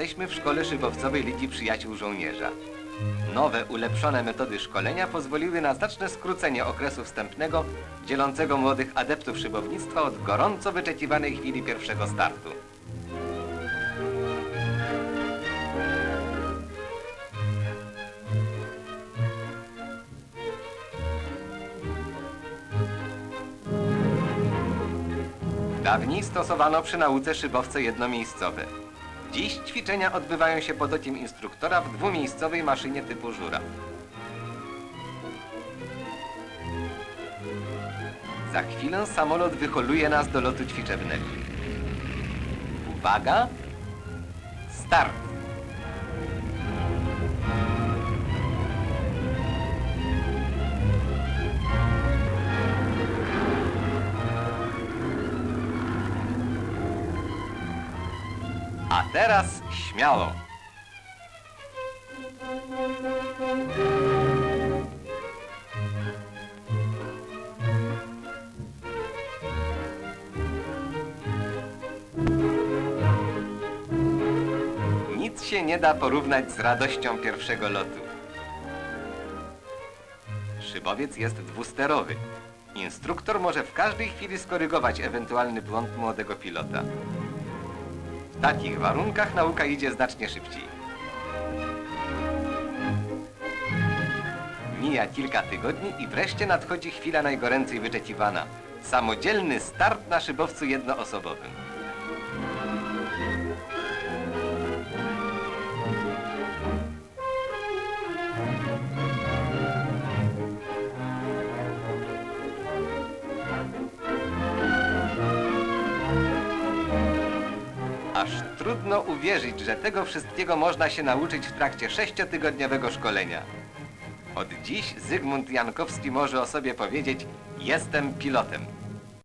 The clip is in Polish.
Jesteśmy w szkole szybowcowej Ligi Przyjaciół Żołnierza. Nowe, ulepszone metody szkolenia pozwoliły na znaczne skrócenie okresu wstępnego, dzielącego młodych adeptów szybownictwa od gorąco wyczekiwanej chwili pierwszego startu. Dawniej stosowano przy nauce szybowce jednomiejscowe. Dziś ćwiczenia odbywają się pod okiem instruktora w dwumiejscowej maszynie typu żura. Za chwilę samolot wyholuje nas do lotu ćwiczebnego. Uwaga! Start! Teraz śmiało! Nic się nie da porównać z radością pierwszego lotu. Szybowiec jest dwusterowy. Instruktor może w każdej chwili skorygować ewentualny błąd młodego pilota. W takich warunkach nauka idzie znacznie szybciej. Mija kilka tygodni i wreszcie nadchodzi chwila najgoręcej wyczekiwana. Samodzielny start na szybowcu jednoosobowym. Aż trudno uwierzyć, że tego wszystkiego można się nauczyć w trakcie sześciotygodniowego szkolenia. Od dziś Zygmunt Jankowski może o sobie powiedzieć: Jestem pilotem.